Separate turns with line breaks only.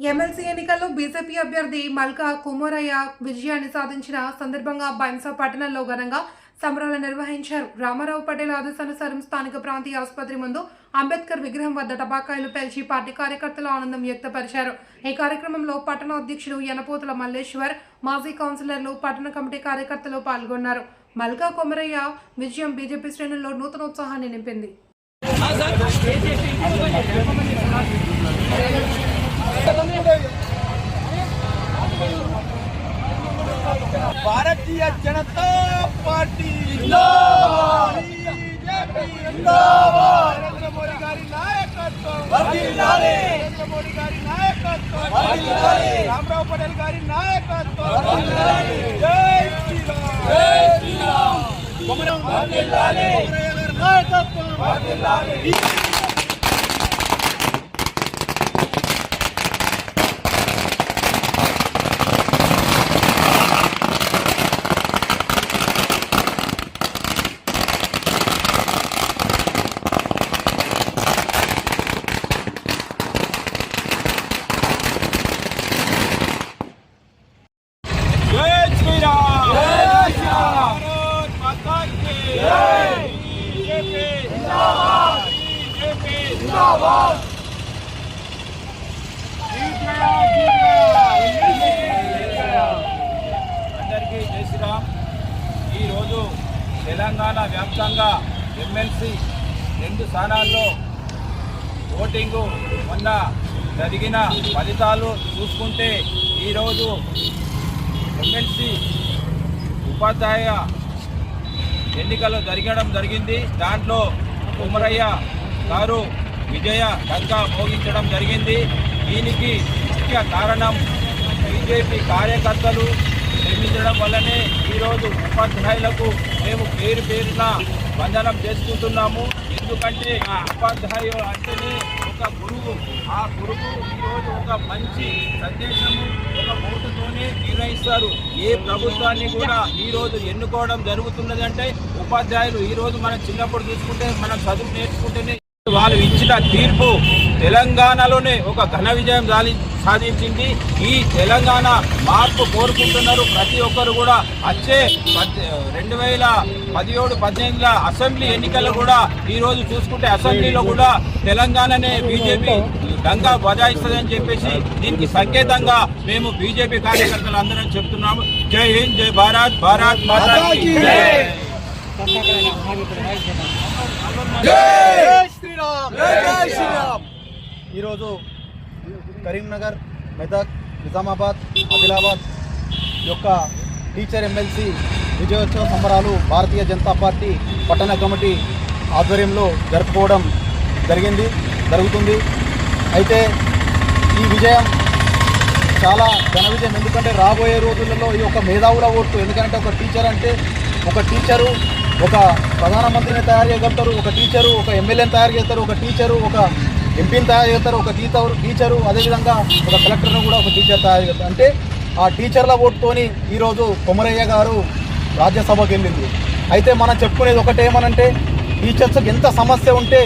MLC ఎన్నికల్లో BJP అభ్యర్థి మల్కా కుమరయ్య విజయాన్ని సాధించిన సందర్భంగా బైంసా పట్టణంలో ఘనంగా సంబరాలు నిర్వహించారు. రామారావు పటేల్ ఆదేశానుసారం స్థానిక ప్రాంతీయ ఆసుపత్రి ముందు అంబేద్కర్ విగ్రహం వద్ద టబాకాయలు పేల్చి పార్టీ కార్యకర్తలు ఆనందం వ్యక్తపరిచారు. ఈ కార్యక్రమంలో పట్టణ అధ్యక్షుడు యనపోతుల మల్లేశ్వర్ మాజీ కౌన్సిలర్లు పట్టణ కమిటీ కార్యకర్తలు పాల్గొన్నారు. మల్కా కొమరయ్య విజయం బీజేపీ శ్రేణుల్లో నూతనోత్సాహాన్ని నింపింది.
భారతీయ జనతా పార్టీ జిందాబాద్ బీజేపీ జిందాబాద్ నరేంద్ర మోడీ గారి నాయకత్వం వర్ధిల్లాలి నరేంద్ర మోడీ గారి నాయకత్వం వర్ధిల్లాలి రామరావు పటేల్ గారి నాయకత్వం వర్ధిల్లాలి జై శ్రీరామ్ జై శ్రీరామ్ కొమరం వర్ధిల్లాలి కొమరయ్య గారి నాయకత్వం వర్ధిల్లాలి జై శ్రీరామ్ జై శ్రీరామ్ భారత్ మాతా కీ జై బీజేపీ జిందాబాద్ బీజేపీ జిందాబాద్ జీత్ గయా జీత్ గయా అందరికీ జై శ్రీరామ్. ఈరోజు తెలంగాణ వ్యాప్తంగా ఎమ్మెల్సీ రెండు స్థానాల్లో ఓటింగు మొన్న జరిగిన ఫలితాలు చూసుకుంటే ఈరోజు ఎమ్మెల్సీ ఉపాధ్యాయ ఎన్నికలు జరగడం జరిగింది. దాంట్లో కుమరయ్య గారు విజయ డంకా మోగించడం జరిగింది. దీనికి ముఖ్య కారణం బీజేపీ కార్యకర్తలు నిర్మించడం వల్లనే ఈరోజు ఉపాధ్యాయులకు మేము పేరు పేరున వందనం చేసుకుంటున్నాము. ఎందుకంటే ఆ ఉపాధ్యాయులు అంటేనే ఒక గురువు. ఆ గురువు ఈరోజు ఒక మంచి సందేశము ఒక ఓటుతోనే నిర్ణయిస్తారు. ఏ ప్రభుత్వాన్ని కూడా ఈరోజు ఎన్నుకోవడం జరుగుతున్నది అంటే ఉపాధ్యాయులు ఈరోజు మనం చిన్నప్పుడు చూసుకుంటే మనం చదువు నేర్చుకుంటేనే వాళ్ళు ఇచ్చిన తీర్పు తెలంగాణలోనే ఒక ఘన విజయం సాధి సాధించింది. ఈ తెలంగాణ మార్పు కోరుకుంటున్నారు ప్రతి ఒక్కరు కూడా. వచ్చే రెండు వేల పదిహేడు పద్దెనిమిదిల అసెంబ్లీ ఎన్నికలు కూడా ఈ రోజు చూసుకుంటే అసెంబ్లీలో కూడా తెలంగాణనే బీజేపీ డంగా బజాయిస్తుందని చెప్పేసి దీనికి సంకేతంగా మేము బీజేపీ కార్యకర్తలు అందరం చెప్తున్నాము. జై హింద్ జై భారత్ భారత్ మాతా
శ్రీరామ్ శ్రీరామ్ ఈరోజు కరీంనగర్ మెదక్ నిజామాబాద్ ఆదిలాబాద్ యొక్క టీచర్ ఎమ్మెల్సీ విజయోత్సవ సంబరాలు భారతీయ జనతా పార్టీ పట్టణ కమిటీ ఆధ్వర్యంలో జరుపుకోవడం జరిగింది జరుగుతుంది. అయితే ఈ విజయం చాలా ఘన విజయం. ఎందుకంటే రాబోయే రోజులలో ఈ యొక్క మేధావుల ఓట్లు ఎందుకంటే ఒక టీచర్ అంటే ఒక టీచరు ఒక ప్రధానమంత్రిని తయారు చేయగలుగుతారు ఒక టీచరు ఒక ఎమ్మెల్యేని తయారు చేస్తారు ఒక టీచరు ఒక ఎంపీని తయారు చేస్తారు ఒక టీచర్ టీచరు అదేవిధంగా ఒక కలెక్టర్ను కూడా ఒక టీచర్ తయారు చేస్తారు. అంటే ఆ టీచర్ల ఓటుతోని ఈరోజు కొమరయ్య గారు రాజ్యసభకి వెళ్ళింది. అయితే మనం చెప్పుకునేది ఒకటేమనంటే టీచర్స్కి ఎంత సమస్య ఉంటే